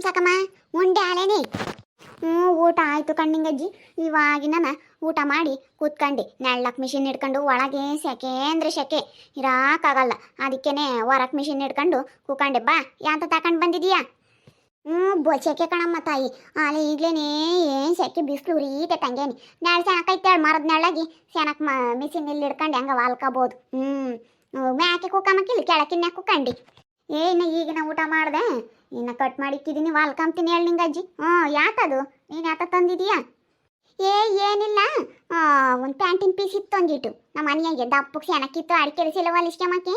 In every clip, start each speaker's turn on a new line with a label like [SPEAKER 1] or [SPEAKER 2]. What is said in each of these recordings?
[SPEAKER 1] ಸಾಕಮ್ಮ, ಉಂಡೆ ಆಲೇನೆ ಹ್ಞೂ, ಊಟ ಆಯ್ತು ಕಣ್ಣಿಂಗಜ್ಜಿ. ಇವಾಗಿನ ಊಟ ಮಾಡಿ ಕೂತ್ಕಂಡು. ನೆಳ್ಳಕ್ ಮಿಷಿನ್ ಹಿಡ್ಕೊಂಡು ಒಳಗೆ ಸೆಕೆ ಅಂದ್ರೆ ಸೆಕೆ. ಇರಾಕಾಗಲ್ಲ. ಅದಕ್ಕೇನೆ ಹೊರಕ್ ಮಿಷಿನ್ ಹಿಡ್ಕೊಂಡು ಕೂಕಂಡೆ ಬಾ ಯಾಂತ ತಗೊಂಡು ಬಂದಿದೀಯಾ? ಹ್ಞೂ, ಬೊ, ಸೆಕೆ ಕಣಮ್ಮ ತಾಯಿ. ಆಲೆ ಈಗ್ಲೇನೆ ಏನು ಸೆಕೆ ಬಿಸಿಲು ರೀತೆ ತಂಗೇನಿ. ನೆಳ್ ಸೆಣಕೈತೇಳಿ ಮರದ ನೆಳ್ಳಾಗಿ ಸೆಣಕ್ ಮ ಮಿಷಿನ್ ಇಲ್ಲಿ ಹಿಡ್ಕೊಂಡು, ಹೆಂಗ ವಾಲ್ಕೋಬೋದು. ಹ್ಞೂ. ಮ್ಯಾಕೆ ಕುಕ್ಕಮಕ್ಕಿಲ್ಲ ಕೆಳಕಿನ್ಯಾಕ ಕೂಕಂಡಿ. ಏ, ಇನ್ನು ಈಗಿನ ಊಟ ಮಾಡ್ದೆ? ಇನ್ನು ಕಟ್ ಮಾಡಿಕ್ಕಿದ್ದೀನಿ ಹೇಳ್ ಹೇಳಿ ನಿಂಗಜ್ಜಿ. ಹ್ಞೂ, ಯಾಕದು? ನೀನು ಯಾತ ತಂದಿದೀಯಾ? ಏ, ಏನಿಲ್ಲ. ಒಂದು ಪ್ಯಾಂಟಿನ ಪೀಸ್ ಇತ್ತು ಅಂದಿಟ್ಟು ನಮ್ಮ ಮನೆಯಾಗೆ ದಪ್ಪಕ್ಕೆ ಸೆಣಕ್ಕಿತ್ತು ಅಡಿಕೆಲಿಸಿಲ್ಲ ಹೊಲಿಸ್ಕೊಂಬಕ್ಕೆ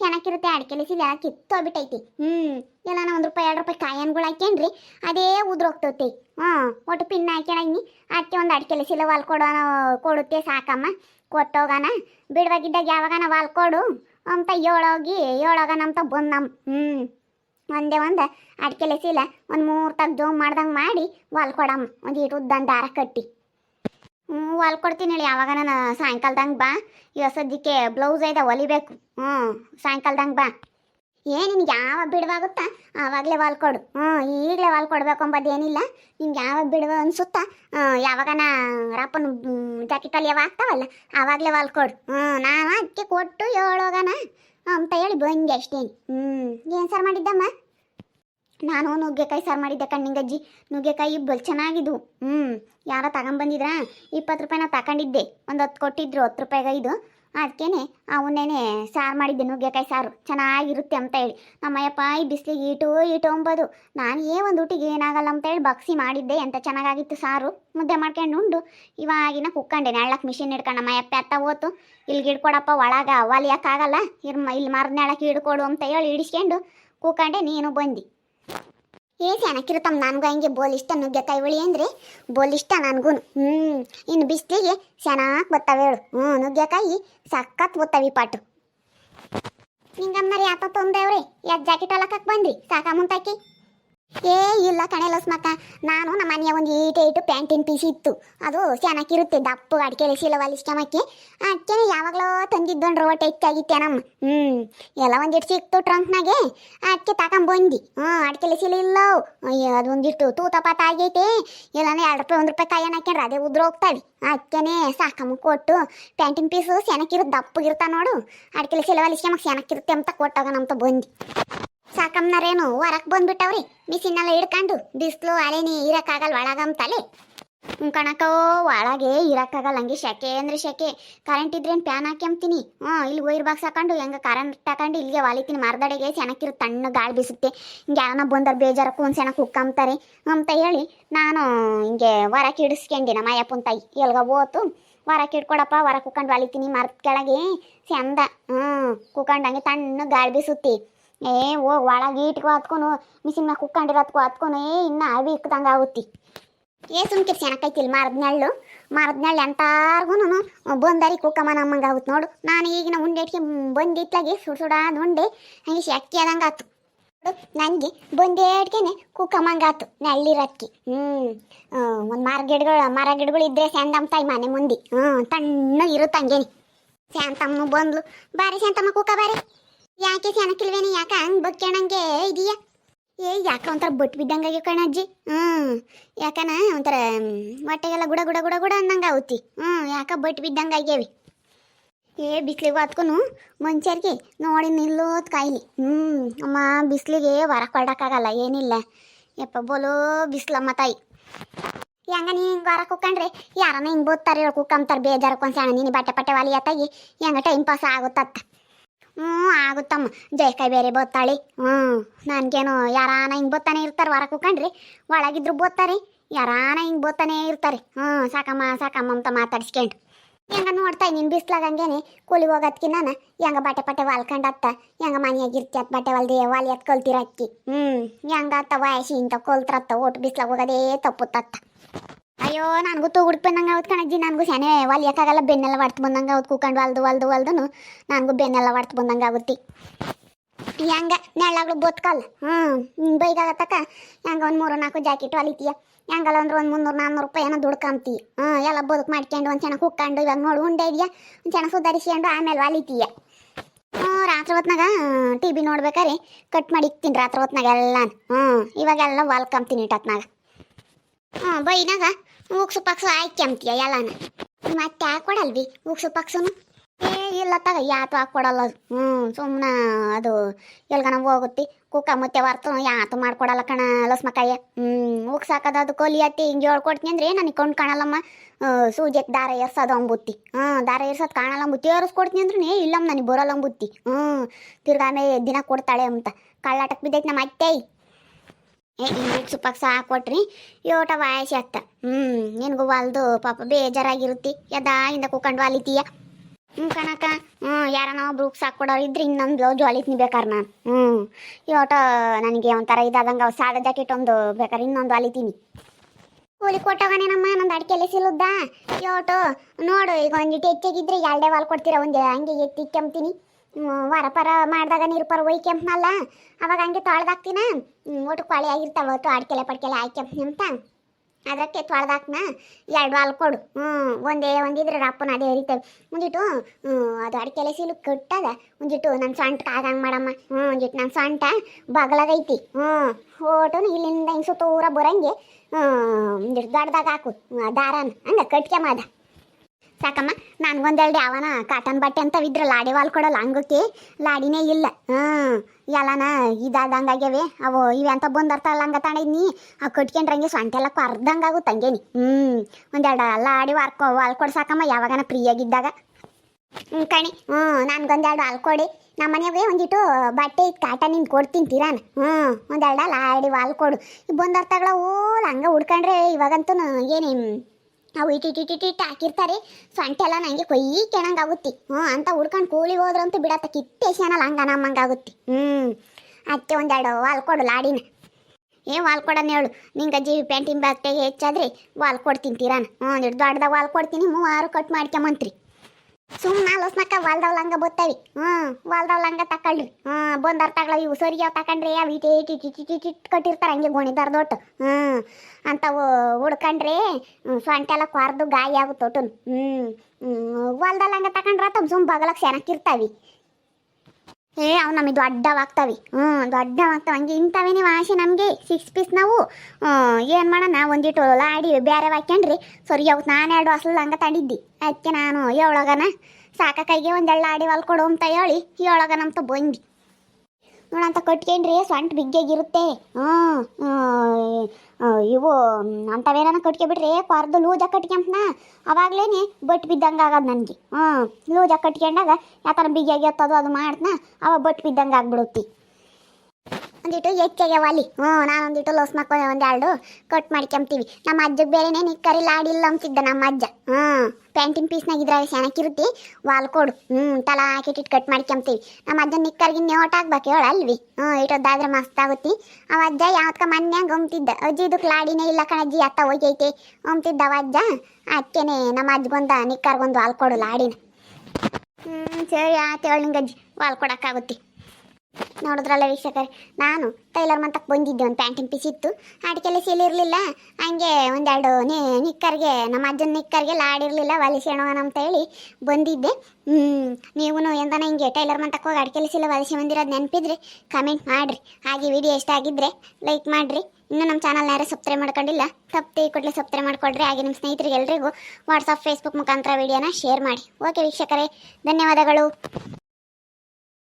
[SPEAKER 1] ಸೆಣಕ್ಕಿರುತ್ತೆ ಅಡಿಕೆಲಿಸಿಲ್ಲ ಕಿತ್ತೋಗ್ಬಿಟ್ಟೈತಿ ಹ್ಞೂ, ಎಲ್ಲ ನಾ ಒಂದು ರೂಪಾಯಿ, ಎರಡು ರೂಪಾಯಿ ಕಾಯನ್ಗಳು ಹಾಕ್ಯನ್ರಿ. ಅದೇ ಉದ್ರೋಗ್ತೈತಿ ಹ್ಞೂ, ಒಟ್ಟು ಪಿನ್ ಹಾಕ್ಯಣಿ ಅದಕ್ಕೆ ಒಂದು ಅಡಿಕೆಲಿಸಿಲ್ಲ ವಾಲ್ ಕೊಡೋ ಕೊಡುತ್ತೆ ಸಾಕಮ್ಮ. ಕೊಟ್ಟೋಗಣ ಬಿಡುವಾಗಿದ್ದಾಗ ಯಾವಾಗನ ವಾಲ್ ಕೊಡು? ಅಂತ ಹೇಳೋಗಿ ಹೇಳೋಗಣ ಅಂತ ಬಂದ್ ನಮ್ಮ ಹ್ಞೂ. ಒಂದೇ ಒಂದು ಅಡಿಕೆ ಲಸಿಲ್ಲ ಒಂದು ಮೂರು ತಗ ಜೋಮ್ ಮಾಡ್ದಂಗೆ ಮಾಡಿ ಹೊಲ್ ಕೊಡಮ್ಮ ಒಂದು ಇಟ್ಟು ಉದ್ದಂದು ದಾರ ಕಟ್ಟಿ. ಹ್ಞೂ ಹೊಲ್ ಕೊಡ್ತೀನಿ ಹೇಳಿ. ಯಾವಾಗ ನಾನು ಸಾಯಂಕಾಲದಂಗೆ ಬಾ. ಇವಾಗ ಸದ್ಯಕ್ಕೆ ಬ್ಲೌಸ್ ಐದ ಹೊಲಿಬೇಕು ಹ್ಞೂ ಸಾಯಂಕಾಲದಂಗೆ ಬಾ. ಏ ನಿನ್ಗೆ ಯಾವಾಗ ಬಿಡುವಾಗುತ್ತಾ? ಆವಾಗಲೇ ವಾಲ್ ಕೊಡು. ಹ್ಞೂ ಈಗಲೇ ವಾಲ್ ಕೊಡ್ಬೇಕು ಏನಿಲ್ಲ ನಿಮ್ಗೆ ಯಾವಾಗ ಬಿಡುವ ಅನ್ಸುತ್ತಾ? ಯಾವಾಗನ ರಪ್ಪನ ಜಾಕೆಟ್ ಅಲ್ಲಿ ಯಾವಾಗ ಆಗ್ತಾವಲ್ಲ, ಆವಾಗಲೇ ವಾಲ್ ಕೊಡು. ಹ್ಞೂ ನಾನು ಅಕ್ಕಿ ಕೊಟ್ಟು ಹೇಳೋಗನ ಅಂತ ಹೇಳಿ ಬಂದೆ ಅಷ್ಟೇನು ಹ್ಞೂ ಏನು ಸರ್ ಮಾಡಿದ್ದಮ್ಮ? ನಾನು ನುಗ್ಗೆಕಾಯಿ ಸಾರು ಮಾಡಿದ್ದೆ ಕಣ್ಣಿಂಗಜ್ಜಿ. ನುಗ್ಗೆಕಾಯಿ ಬಲ್ ಚೆನ್ನಾಗಿದ್ವು. ಹ್ಞೂ ಯಾರೋ ತಗೊಂಬಂದಿದ್ರಾ? ಇಪ್ಪತ್ತು ರೂಪಾಯಿ ನಾವು ತಗೊಂಡಿದ್ದೆ. ಒಂದು ಹತ್ತು ಕೊಟ್ಟಿದ್ರು, ಹತ್ತು ರೂಪಾಯಿಗೆ ಇದು ಅದಕ್ಕೇನೆ ಅವನ್ನೇನೆ ಸಾರು ಮಾಡಿದ್ದೆ ನುಗ್ಗೆಕಾಯಿ ಸಾರು. ಚೆನ್ನಾಗಿರುತ್ತೆ ಅಂತ ಹೇಳಿ. ನಮ್ಮಯ್ಯಪ್ಪ, ಈ ಬಿಸಿಲಿಗೆ ಈಟು ಈಟು ಅಂಬೋದು. ನಾನು ಏ ಒಂದು ಊಟಿಗೆ ಏನಾಗಲ್ಲ ಅಂತ ಹೇಳಿ ಬಗ್ಸಿ ಮಾಡಿದ್ದೆ. ಎಂತ ಚೆನ್ನಾಗಾಗಿತ್ತು ಸಾರು. ಮುದ್ದೆ ಮಾಡ್ಕೊಂಡು ಉಂಡು. ಇವಾಗಿನ ಕುಕ್ಕಂಡೆ ನೆಳ್ಳಕ್ಕೆ ಮಿಷಿನ್ ಹಿಡ್ಕೊಂಡು ನಮ್ಮಯ್ಯಪ್ಪ ಅತ್ತ ಹೋತು. ಇಲ್ಲಿಗೆ ಹಿಡ್ಕೊಡಪ್ಪ ಒಳಗ ಆಗಲ್ಲ? ಇರ್ ಇಲ್ಲಿ ಮರದ ನೆಳಕ್ಕೆ ಹಿಡ್ಕೊಡು ಅಂತ ಹೇಳಿ ಇಡಿಸ್ಕೊಂಡು ಕೂಕಂಡೆ ನೀನು ಬಂದು. ಏ ಚೆನ್ನಾಗಿರುತ್ತಮ್ಮ ನನಗೂ ಹಂಗೆ ಬೋಲ್ ಇಷ್ಟ ನುಗ್ಗೆಕಾಯಿ ಹುಳಿ ಅಂದ್ರೆ ಬೋಲ್ ಇಷ್ಟ ನನಗೂ ಹ್ಞೂ ಇನ್ನು ಬಿಸಿಲಿಗೆ ಚೆನ್ನಾಗಿ ಬತ್ತಾವೆ ಹೇಳು. ಹ್ಞೂ, ನುಗ್ಗೆಕಾಯಿ ಸಖತ್ ಬತ್ತವಿ ಪಾಟು. ನಿಂಗಮ್ಮರಿ ಯಾತ ತೊಂದೇವ್ರಿ ಯಾಕೆ ಜಾಕೆಟ್ ಹೊಲಕ್ಕೆ ಬಂದ್ರಿ? ಸಾಕಾ ಮುಂತಾಕಿ. ಏ, ಇಲ್ಲ ಕಣೆ ಲಸ್ಮಕ್ಕ ನಾನು ನಮ್ಮ ಮನೆಯ ಒಂದು ಈಟ ಇಟ್ಟು ಪ್ಯಾಂಟಿನ ಪೀಸ್ ಇತ್ತು. ಅದು ಚೆನ್ನಾಗಿರುತ್ತೆ ದಪ್ಪು ಅಡಿಕೆ ಶೀಲ ಸ್ಟಮಕ್ಕೆ ಅಕ್ಕೇನೆ ಯಾವಾಗಲೋ ತಂದಿದ್ದೊಂದು ರೋಟ್ ಹೆಚ್ಚಾಗಿತ್ತೆ ನಮ್ಮ. ಹ್ಞೂ ಎಲ್ಲ ಒಂದಿಟ್ಟು ಸಿಕ್ತು ಟ್ರಂಕ್ನಾಗೆ ಅಕ್ಕೆ ತಗೊಂಬಂದು ಹ್ಞೂ ಅಡಿಕೆ ಶೀಲ ಇಲ್ಲ ಅಯ್ಯೋ, ಅದು ಒಂದಿಟ್ಟು ತೂತ ಪಾತ ಆಗೈತೆ. ಎಲ್ಲಾನ ಎರಡು ರೂಪಾಯಿ, ಒಂದು ರೂಪಾಯಿ ಕಾಯಿ ಹಾಕ್ಯಾರ ಅದೇ ಉದ್ರ ಅಕ್ಕೇನೆ ಸಾಕಮ್ಮ ಕೊಟ್ಟು ಪ್ಯಾಂಟಿನ ಪೀಸು ದಪ್ಪ ದಪ್ಪಗಿರ್ತಾ ನೋಡು. ಅಡಿಕೆ ಶೀಲ ಸ್ಟಮಕ್ ಚೆನ್ನಾಗಿರುತ್ತೆ ಅಂತ ಕೊಟ್ಟಾಗ ಅಂತ ಬಂದು ಸಾಕಮ್ಮನರೇನು ಹೊರಕ್ ಬಂದ್ಬಿಟ್ಟವ್ರಿ. ಮಿಸಿನೆಲ್ಲ ಹಿಡ್ಕೊಂಡು ಬಿಸಿಲು ಅಲೆನಿ ತಲೆ. ಒಳಗಂತಲೆ ಕಣಕೋ, ಒಳಗೆ ಇರಕ್ಕಾಗಲ್ಲ ಹಂಗೆ ಶೆಕೆ ಅಂದ್ರೆ ಶೆಕೆ. ಕರೆಂಟ್ ಇದ್ರೇನು ಪ್ಯಾನ್ ಹಾಕ್ಯಂತೀನಿ ಹ್ಞೂ ಇಲ್ಲಿ ವೈರ್ ಬಾಕ್ಸ್ ಹಾಕೊಂಡು ಹೆಂಗೆ ಕರೆಂಟ್ ಹಾಕೊಂಡು ಇಲ್ಲಿಗೆ ವಾಲಿತೀನಿ. ಮರದಡೆಗೆ ಚೆನ್ನಾಗಿರುತ್ತೆ ತಣ್ಣ ಗಾಳಿ ಬೀಸುತ್ತೆ. ಹಿಂಗೆ ಯಾವನ ಬಂದವ್ರು ಬೇಜಾರಕ್ಕೂ ಒಂದು ಸೆಣಕ್ಕೆ ಕುಕ್ಕಂತಾರೆ ಅಂತ ಹೇಳಿ ನಾನು ಹಿಂಗೆ ಹೊರಕ್ಕೆ ಹಿಡಿಸ್ಕೊಂಡಿ ನಮ್ಮ ಅಯ್ಯಪ್ಪನ ತಾಯಿ. ಎಲ್ಗ ಹೋತು. ಹೊರಕ್ಕೆ ಹಿಡ್ಕೊಡಪ್ಪ ಹೊರಗೆ ಕುಕ್ಕಂಡು ವಾಲಿತೀನಿ. ಮರದ ಕೆಳಗೆ ಚಂದ ಹ್ಞೂ ಕುಕ್ಕಂಡು ಹಂಗೆ ತಣ್ಣ ಗಾಳಿ ಬೀಸುತ್ತಿ. ಏ, ಓ, ಒಳಗೆ ಇಟ್ಕೊ, ಹತ್ಕೊನು. ಮ್ಯಾಗ ಕುಕ್ಕಂಡಿರತ್ಕೊ ಹತ್ಕೊನು. ಏ, ಇನ್ನ ಅವಿ ಇಕ್ಕದಂಗೆ ಆಗುತ್ತಿ. ಏ ಸುಮ್ಕಿರ್ ಚೆನ್ನಾಕೈತಿಲ್ ಮಾರದ ನೆಳ್ಳು ಮಾರದ ನೆಳ್ಳು ಎಂತಾರ್ಗು ಬಂದಾರಿ ಕುಕ್ಕಮ್ಮ ನಮ್ಮಂಗೆ ಆಗುತ್ತೆ ನೋಡು. ನಾನು ಈಗಿನ ಉಂಡೆ ಇಟ್ಕೆ ಸುಡ್ ಸುಡಾದ ಉಂಡೆ. ಹಂಗೆ ಶಕ್ತಿ ಆದಂಗೆ ಆತು. ನನಗೆ ಬಂದೇ ಅಡ್ಗೆನೆ ಕುಕ್ಕಮ್ಮಂಗೆ ಆತು. ನೆಳ್ಳಿರತ್ಕಿ ಹ್ಞೂ ಒಂದು ಮರ ಗಿಡಗಳು ಮರ ಗಿಡಗಳು ತಾಯಿ ಮನೆ ಮುಂದೆ. ಹ್ಞೂ ತಣ್ಣಗೆ ಇರುತ್ತೆ ಹಂಗೇನಿ ಶಾಂತಮ್ಮನು ಬಂದ್ಲು. ಬಾರಿ ಶಾಂತಮ್ಮ ಕುಕ್ಕ ಬಾರಿ. ಯಾಕೆ ಚೆನ್ನಾಗಿಲ್ವೇನೆ ಯಾಕ ಹಂಗೆ ಬಕ್ಕಣಂಗೆ ಇದೆಯಾ? ಏ, ಯಾಕ ಒಂಥರ ಬಟ್ ಬಿದ್ದಂಗೆ ಕಣಜ್ಜಿ ಹ್ಞೂ ಯಾಕನ ಒಂಥರ ಹೊಟ್ಟೆಗೆಲ್ಲ ಗುಡ ಗುಡ ಗುಡ ಗುಡ ಅನ್ನಂಗೆ ಆಗುತ್ತಿ. ಹ್ಞೂ ಯಾಕ ಬಟ್ ಬಿದ್ದಂಗೆ ಆಗ್ಯಾವಿ ಏ, ಬಿಸಿಲಿಗೆ ಹತ್ಕೊನು ಮನುಷ್ಯರಿಗೆ ನೋಡಿ ನಿಲ್ಲೋದು ಕಾಯಿಲಿ. ಹ್ಞೂ ಅಮ್ಮ, ಬಿಸಿಲಿಗೆ ಹೊರಗೆ ಹೊರಡಕ್ಕಾಗಲ್ಲ ಏನಿಲ್ಲ. ಯಪ್ಪ ಬೋಲೋ ಬಿಸಿಲಮ್ಮ ತಾಯಿ. ಹೆಂಗ ನೀ ಹಿಂಗೆ ಹೊರಗೆ ಕುಕ್ಕಂಡ್ರೆ ಯಾರನ್ನ ಹಿಂಗೆ ಬೋದ್ತಾರೆ ಕುಕ್ಕಂತಾರೆ ಬೇಜಾರಕ್ಕೊಂದು ಸಣ್ಣ ನೀನು ಬಟ್ಟೆ ಪಟ್ಟೆ ವಾಲಿ ಅತ್ತಾಗಿ ಹೆಂಗೆ ಟೈಮ್ ಪಾಸ್ ಆಗುತ್ತತ್ತ ಹ್ಞೂ, ಆಗುತ್ತಮ್ಮ. ಜಯಕಾಯಿ ಬೇರೆ ಬೋತ್ತಾಳಿ. ಹ್ಞೂ, ನನಗೇನು ಯಾರಾನ ಹಿಂಗೆ ಬೋತಾನೆ ಇರ್ತಾರೆ ಹೊರ ಕುಕ್ಕಂಡ್ರಿ ಒಳಗಿದ್ರು ಬೋತಾರೆ ಯಾರಾನ ಹಿಂಗೆ ಬೋತಾನೆ ಇರ್ತಾರೆ. ಹ್ಞೂ, ಸಾಕಮ್ಮ ಸಾಕಮ್ಮ ಅಂತ ಮಾತಾಡ್ಸ್ಕೊಂಡು. ಹೆಂಗ ನೋಡ್ತಾ ನೀನು ಬಿಸ್ಲಾಗ ಹಂಗೇನೆ. ಕೂಲಿ ಹೋಗೋದ್ಕಿ ನಾನು, ಹೆಂಗ ಬಟ್ಟೆ ಪಟ್ಟೆ ಹೊಲ್ಕೊಂಡತ್ತ ಹೆಂಗ ಇರ್ತಿಯತ್ ಬಟ್ಟೆ ಹೊಲ್ದೆ ವಾಲಿ ಎತ್ ಕಲ್ತಿರಕ್ಕಿ. ಹ್ಞೂ ಹೆಂಗತ್ತ ವಯಸ್ಸಿ ಇಂಥ ಕೊಲ್ತ್ರತ್ತ, ಒಟ್ಟು ಬಿಸ್ಲಾಗ ಹೋಗೋದೇ ತಪ್ಪುತ್ತತ್ತ. ಅಯ್ಯೋ, ನನಗೂ ತೂಗುಡ್ ಬಂದಂಗೆ ಆವತ್ತು ಕಣಜ್ಜಿ. ನನಗೂ ಸೆನೆ ಯಾಕಾಗಲ್ಲ ಬೆನ್ನೆಲ್ಲ ಹೊಡ್ತು ಬಂದಂಗೆ ಆವತ್ತು ಕೂಕೊಂಡು ಹೊಲ್ದು ಹೊಲ್ದು ಹೊಲ್ದು ನನಗೂ ಬೆನ್ನೆಲ್ಲ ಹೊಡ್ತು ಬಂದಂಗೆ ಆಗುತ್ತಿ. ಹೆಂಗೆ ನೆಳ್ಳಾಗ್ಲು ಬೋತ್ಕಲ್? ಹ್ಞೂ ಬೈಗಾಗತ್ತಕ್ಕ? ಹೆಂಗೆ ಒಂದು ಮೂರು ನಾಲ್ಕು ಜಾಕೆಟ್ ಹೊಲಿತೀಯ ಹೆಂಗಲ್ಲ ಅಂದ್ರೆ ಒಂದು ಮುನ್ನೂರು ನಾನ್ನೂರು ರೂಪಾಯಿ ಏನೋ ದುಡ್ಕಂತಿ ಹ್ಞೂ ಎಲ್ಲ ಬದುಕು ಮಾಡ್ಕೊಂಡು ಒಂದು ಚೆನ್ನಾಗಿ ಕುಕ್ಕೊಂಡು ಇವಾಗ ನೋಡು ಉಂಡೆ ಇದೆಯಾ? ಒಂದು ಚೆನ್ನಾಗಿ ಸುಧಾರಿಸ್ಕೊಂಡು ಆಮೇಲೆ ಹೊಲಿತೀಯ ರಾತ್ರಿ ಹೊತ್ನಾಗ, ಟಿ ವಿ ನೋಡ್ಬೇಕಾರೆ, ಕಟ್ ಮಾಡಿ ಇಕ್ತೀನಿ ರಾತ್ರಿ ಹೊತ್ನಾಗ ಎಲ್ಲ ಹ್ಞೂ ಇವಾಗೆಲ್ಲ ವಾಲ್ಕಂತೀನಿ ಇಟ್ಟತ್ನಾಗ ಹ್ಞೂ ಬೈನಾಗ ಉಕ್ಸು ಪಕ್ಸು ಹಾಕ್ಯಂತೀಯ ಎಲ್ಲಾನ ಮತ್ತೆ ಹಾಕೊಡಲ್ವಿ? ಉಕ್ಸು ಪಕ್ಸುನು? ಏ, ಇಲ್ಲ ತಗ, ಯಾತು ಹಾಕೊಡಲ್ಲ ಅದು. ಹ್ಞೂ ಸುಮ್ಮನೆ ಅದು ಎಲ್ಗನ ಹೋಗುತ್ತಿ. ಕುಕ್ಕ ಮುತ್ತೆ ವರ್ತು ಯಾತು ಮಾಡ್ಕೊಡಲ್ಲ ಕಣ, ಲಸ್ಮಕಾಯ. ಹ್ಞೂ ಉಕ್ಸ್ ಹಾಕೋದು ಅದು ಕೊಲಿ ಹತ್ತಿ ಹಿಂಗೆ ಹೇಳ್ಕೊಡ್ತೀನಿ ಅಂದ್ರೆ ನನಗೆ ಕೊಂಡು ಕಾಣಲ್ಲಮ್ಮ? ಸೂಜಿ ದಾರ ಎರ್ಸೋದು ಅಂಬುತ್ತಿ. ಹ್ಞೂ, ದಾರ ಎರ್ಸೋದು ಕಾಣಲ್ಲ ಅಂಬುತ್ತಿ ಏರಿಸ್ಕೊಡ್ತೀನಿ ಅಂದ್ರೆ ಇಲ್ಲಮ್ಮ, ನನಗೆ ಬರಲ್ಲ ಅಂಬುತ್ತಿ ಹ್ಞೂ ತಿರ್ಗಾ ಆಮೇಲೆ ದಿನ ಕೊಡ್ತಾಳೆ ಅಂತ. ಕಳ್ಳಾಟಕ್ಕೆ ಬಿದ್ದೈತೆ ನಮ್ಮ ಅತ್ತೆ ಏ ಮಿಕ್ಸು ಪಕ್ಸ ಹಾಕೊಟ್ರಿ ಯೋಟ ವಾಯಸಿ ಅತ್ತ. ಹ್ಞೂ ನಿನ್ಗು ವಾಲ್ದು ಪಾಪ ಬೇಜಾರಾಗಿರುತ್ತಿ. ಯದಾ ಇಂದ ಕೂಕೊಂಡು ವಾಲಿತೀಯ? ಹ್ಞೂ ಕಣಕ ಹ್ಞೂ ಯಾರನ ಒಬ್ರು ಸಾಕು ಕೊಡೋರು ಇದ್ರೆ ಇನ್ನೊಂದು ಬ್ಲೌಸ್ ಹೊಲಿತೀನಿ ಬೇಕಾರೆ ನಾನು. ಹ್ಞೂ ಯೋಟ ನನಗೆ ಒಂಥರ ಇದಾದಂಗೆ ಸಾದ ಜಾಕೆಟ್ ಒಂದು ಬೇಕಾರೆ ಇನ್ನೊಂದು ಹೊಲಿತೀನಿ ಕೂಲಿ ಕೊಟ್ಟವನೇ ನಮ್ಮ, ನಂದು ಅಡಿಕೆಲೆ ಸಿಲುದ್ದ? ಯೋಟು, ನೋಡು, ಈಗ ಒಂದಿಟ್ಟು ಹೆಚ್ಚಾಗಿದ್ರೆ ಎರಡೇ ವಾಲ್ ಕೊಡ್ತೀರಾ, ಒಂದು ಹಂಗೆ ಎತ್ತಿ ಕೆಮ್ತೀನಿ. ವಾರ ಪರ ಮಾಡಿದಾಗ ನೀರು ಪರ ಒಯ್ ಕೆಂಪ್ನಲ್ಲ ಅವಾಗ ಹಂಗೆ ತೊಳೆದಾಕ್ತೀನ. ಒಟ್ಟು ಕ್ವಾಳಿ ಆಗಿರ್ತಾವ, ಒಟ್ಟು ಅಡ್ಕೆಲೆ ಪಡ್ಕೆಲೆ ಅಂತ ಅದಕ್ಕೆ ತೊಳೆದಾಕ್ನ, ಎರಡು ವಾಲ್ ಕೊಡು. ಹ್ಞೂ ಒಂದೇ ಒಂದಿದ್ರೆ ರಪ್ಪನ ಅದೇ ಹರಿತವೆ. ಒಂದಿಟ್ಟು ಅದು ಅಡಿಕೆಲೆ ಸಿಲು ಕಟ್ಟದ. ಒಂದಿಟ್ಟು ನನ್ನ ಸೊಂಟ ಆಗಂಗೆ ಮಾಡಮ್ಮ? ಹ್ಞೂ ಒಂದಿಟ್ಟು ನನ್ನ ಸೊಂಟ ಬಗಲಾಗೈತಿ. ಹ್ಞೂ ಓಟು ಇಲ್ಲಿಂದ ಹಿಂಗೆ ಸುತ್ತೂರ ಬರಂಗೆ ಒಂದಿಟ್ಟು ದೊಡ್ಡದಾಗ ಹಾಕು, ದಾರಾನ ಹಂಗೆ ಕಟ್ಕೆಮಾದ ಸಾಕಮ್ಮ ನನ್ಗೊಂದೆರಡು ಯಾವನ ಕಾಟನ್ ಬಟ್ಟೆ ಅಂತ ಇದ್ರೆ ಲಾಡಿ ವಾಲ್ ಕೊಡಲ್ಲ, ಹಂಗಕ್ಕೆ ಲಾಡಿನೇ ಇಲ್ಲ. ಹ್ಞೂ ಎಲ್ಲನ ಇದಾದಂಗಾಗ್ಯವೆ ಅವು ಇವೆ ಅಂತ ಬಂದರ್ತಾವಲ್ಲ ಹಂಗ ತಾಣಿದ್ನಿ ಆ ಕಟ್ಕೊಂಡ್ರಂಗೆ ಸೊಂಟೆಲ್ಲ ಕರ್ದಂಗೆ ಆಗುತ್ತೆ ಹಂಗೇನಿ. ಹ್ಞೂ ಒಂದೆರಡು ಲಾಡಿ ವಾರ್ಕೊ ವಾಲ್ ಕೊಡು ಸಾಕಮ್ಮ, ಯಾವಾಗನ ಫ್ರೀಯಾಗಿದ್ದಾಗ ಹ್ಞೂ ಕಣಿ ಹ್ಞೂ ನನ್ಗೊಂದೆರಡು ಹಾಲು ಕೊಡಿ. ನಮ್ಮ ಮನೆಯಾಗೆ ಒಂದಿಟ್ಟು ಬಟ್ಟೆ ಇತ್ತು ಕಾಟ ನಿಂಗೆ ಕೊಡ್ತೀನಿ ತೀರಾನ ಹ್ಞೂ ಒಂದೆರಡು ಲಾಡಿ ವಾಲ್ ಕೊಡು. ಬಂದರ್ತಾಗಳ ಓಲ್ ಹಂಗೆ ಹುಡ್ಕೊಂಡ್ರೆ ಇವಾಗಂತೂ ಏನೇ ಅವು ಇಟ್ಟು ಇಟ್ಟು ಇಟ್ಟು ಇಟ್ಟು ಹಾಕಿರ್ತಾರೆ ಸೊಂಟೆಲ್ಲ ನನಗೆ ಕೊಯ್ಯಿ ಕೆಣಂಗಾಗುತ್ತೆ ಹ್ಞೂ, ಅಂತ ಉಡ್ಕೊಂಡು ಕೂಲಿಗೆ ಹೋದ್ರಂತೂ ಬಿಡತ್ತ. ಕಿತ್ತೆ ಏನಲ್ಲ ಹಂಗ ನಮ್ಮಂಗೆ ಆಗುತ್ತೆ. ಹ್ಞೂ. ಅತ್ತೆ ಒಂದೆರಡು ವಾಲ್ ಕೊಡು ಲಾಡಿನ. ಏ, ವಾಲ್ ಕೊಡೋಣ ಹೇಳು ನಿಂಗೆ ಜೀವಿ ಪ್ಯಾಂಟಿನ ಬಟ್ಟೆಗೆ ಹೆಚ್ಚಾದ್ರೆ ವಾಲ್ ಕೊಡ್ತೀನಿ ತೀರಾನ ಹ್ಞೂ ದೊಡ್ಡದಾಗ ವಾಲ್ ಕೊಡ್ತೀನಿ. ಮೂವಾರು ಕಟ್ ಮಾಡ್ಕೊಂಬಂತ್ರಿ. ಸುಮ್ಮನೆ ಲೋಸ್ನಕ್ಕ ವಾಲ್ದವ್ ಲಂಗ ಬೋತ್ತವಿ. ಹ್ಞೂ, ವಾಲ್ದವ್ ಲಂಗ ತಕೊಂಡ್ರಿ ಹ್ಞೂ ಬಂದರ್ ತಗಳ ಇವು ಸರಿಯಾವ್ ತಕೊಂಡ್ರೆ ಅವು ಇಟ್ ಇಟ್ ಇಟ್ ಇಟ್ ಕಟ್ಟಿರ್ತಾರೆ, ಹಂಗೆ ಗೋಣಿದಾರ ದೊಡ್ಡ ಹ್ಞೂ ಅಂಥವು ಹುಡ್ಕಂಡ್ರೆ ಸೊಂಟೆಲ್ಲ ಕೊರ್ದು ಗಾಯ ಆಗುತ್ತೆ ಒಟ್ಟು ಹ್ಞೂ ಹೊಲ್ದ ಲಂಗ ತಕೊಂಡ್ರ ತಮ್ಮ ಸುಮ್ ಬಗಲಕ್ಕೆ ಸೆನಕ್ಕಿರ್ತಾವಿ ಏ, ಅವು ನಮಗೆ ದೊಡ್ಡವಾಗ್ತಾವೆ. ಹ್ಞೂ ದೊಡ್ಡವಾಗ್ತಾವೆ. ಹಂಗೆ ಇಂಥವೇನೆ ವಾಸಿ ನಮಗೆ. ಸಿಕ್ಸ್ ಪೀಸ್ ನಾವು ಏನು ಮಾಡೋಣ? ಒಂದಿಟ್ಟು ಲಾಡಿ ಬೇರೆ ಹಾಕ್ಯಂಡ್ರಿ ಸರಿ ಅವತ್ತು ನಾನು ಎರಡು ಅಸಲು ಹಂಗೆ ತಡಿದ್ದಿ ಅದಕ್ಕೆ ನಾನು ಏಳಗನ ಸಾಕ ಕೈಗೆ ಒಂದೆರಡು ಆಡಿ ಹೊಲ್ ಕೊಡು ಅಂತ ಹೇಳಿ ಏಳಗನ ಅಂತ ಬಂದು ನೋಡಂತ ಕೊಟ್ಕೇನ್ರಿ ಸೊಂಟ ಬಿಗ್ಗೆಗಿರುತ್ತೆ ಹ್ಞೂ ಇವು ಅಂಥವೇನ ಕಟ್ಕೊಬಿಟ್ರೆ ಕೊರ್ದು ಲೂಜಾಗಿ ಕಟ್ಕೊಂಪ್ನ ಅವಾಗ್ಲೇನೆ ಬಟ್ ಬಿದ್ದಂಗೆ ಆಗೋದು ನನಗೆ. ಹ್ಞೂ ಲೂಜಾಗಿ ಕಟ್ಕೊಂಡಾಗ ಯಾಕಂದ್ರೆ ಬಿಗಿಯಾಗಿ ಎತ್ತದು ಅದು ಮಾಡ್ತನ ಅವಾಗ ಬಟ್ ಬಿದ್ದಂಗೆ ಆಗ್ಬಿಡುತ್ತಿ. ಒಂದಿಟ್ಟು ಹೆಚ್ಚಾಗೆ ವಾಲಿ ಹ್ಞೂ ನಾನು ಒಂದಿಟ್ಟು ಲೋಸ್ ಮಕ್ಕ ಒಂದೆರಡು, ಕಟ್ ಮಾಡ್ಕೊಂತೀವಿ ನಮ್ಮ ಅಜ್ಜಗೆ ಬೇರೆನೇ ನಿಕ್ಕರಿ ಲಾಡಿಲ್ಲ ಅಂತಿದ್ದ ನಮ್ಮ ಅಜ್ಜ. ಹ್ಞೂ. ಪ್ಯಾಂಟಿನ ಪೀಸ್ನಾಗ ಇದ್ರಾಗ ವಾಲ್ ಕೊಡು. ಹ್ಞೂ ತಲ ಹಾಕಿಟ್ಟು ಕಟ್ ಮಾಡ್ಕೊಂತೀವಿ ನಮ್ಮ ಅಜ್ಜ ನಿಕ್ಕರ್ಗೆ ನೇಟ್ ಹಾಕ್ಬೇಕು ಹೇಳ ಅಲ್ವಿ? ಹ್ಞೂ ಇಟ್ಟೊದ್ದಾದ್ರೆ ಮಸ್ತ್ ಆಗುತ್ತೆ. ಅವ ಅಜ್ಜ ಯಾವತ್ಕ ಮನ್ಯಾಗ ಅಂತಿದ್ದ ಅಜ್ಜಿ ಇದು ಲಾಡಿನೇ ಇಲ್ಲ ಕಣಜ್ಜಿ ಅತ್ತ ಹೋಗೈತೆ ಅಂತಿದ್ದ ಅವ ಅಜ್ಜ? ಅದಕ್ಕೇನೆ ನಮ್ಮ ಅಜ್ಜಗೊಂದ ನಿಕ್ಕರ್ಗೊಂದು ವಾಲ್ ಕೊಡು ಲಾಡಿನ. ಹ್ಞೂ ಸರಿ ಆತ ಹೇಳಿ ಅಜ್ಜಿ, ವಾಲ್ ಕೊಡೋಕ್ಕಾಗುತ್ತೆ. ನೋಡಿದ್ರಲ್ಲ ವೀಕ್ಷಕರೇ. ನಾನು ಟೈಲರ್ ಮಂತಕ್ಕೆ ಬಂದಿದ್ದೆ ಒಂದು ಪ್ಯಾಂಟಿನ ಪೀಸ್ ಇತ್ತು. ಅಡಿಕೆಲ್ಲ ಸೀಲಿರಲಿಲ್ಲ ಹಂಗೆ ಒಂದೆರಡು ನೀ ನಿಕ್ಕರ್ಗೆ, ನಮ್ಮ ಅಜ್ಜನ ನಿಕ್ಕರ್ಗೆ ಲಾಡಿರಲಿಲ್ಲ ಹೊಲಿಸೋಣ ಅಂತ ಹೇಳಿ ಬಂದಿದ್ದೆ. ನೀವು ಎಂದನ ಹಿಂಗೆ ಟೈಲರ್ ಮಂತಕ್ಕೆ ಹೋಗಿ ಅಡಿಕೆಲ್ಲ ಸೀಲ ವಲಸೆ ಬಂದಿರೋದು ನೆನಪಿದ್ರೆ ಕಮೆಂಟ್ ಮಾಡಿರಿ. ಹಾಗೆ ವಿಡಿಯೋ ಇಷ್ಟ ಆಗಿದ್ರೆ ಲೈಕ್ ಮಾಡಿರಿ. ಇನ್ನೂ ನಮ್ಮ ಚಾನಲ್ನ ಯಾರು ಸಬ್ಸ್ಕ್ರೈಬ್ ಮಾಡ್ಕೊಂಡಿಲ್ಲ, ತಪ್ಪು ಕೊಡಲಿ ಸಬ್ಸ್ಕ್ರೈಬ್ ಮಾಡ್ಕೊಡ್ರಿ. ಹಾಗೆ ನಿಮ್ಮ ಸ್ನೇಹಿತರಿಗೆ ಎಲ್ರಿಗೂ ವಾಟ್ಸಪ್ ಫೇಸ್ಬುಕ್ ಮುಖಾಂತರ ವಿಡಿಯೋನ ಶೇರ್ ಮಾಡಿ. ಓಕೆ ವೀಕ್ಷಕರೇ, ಧನ್ಯವಾದಗಳು.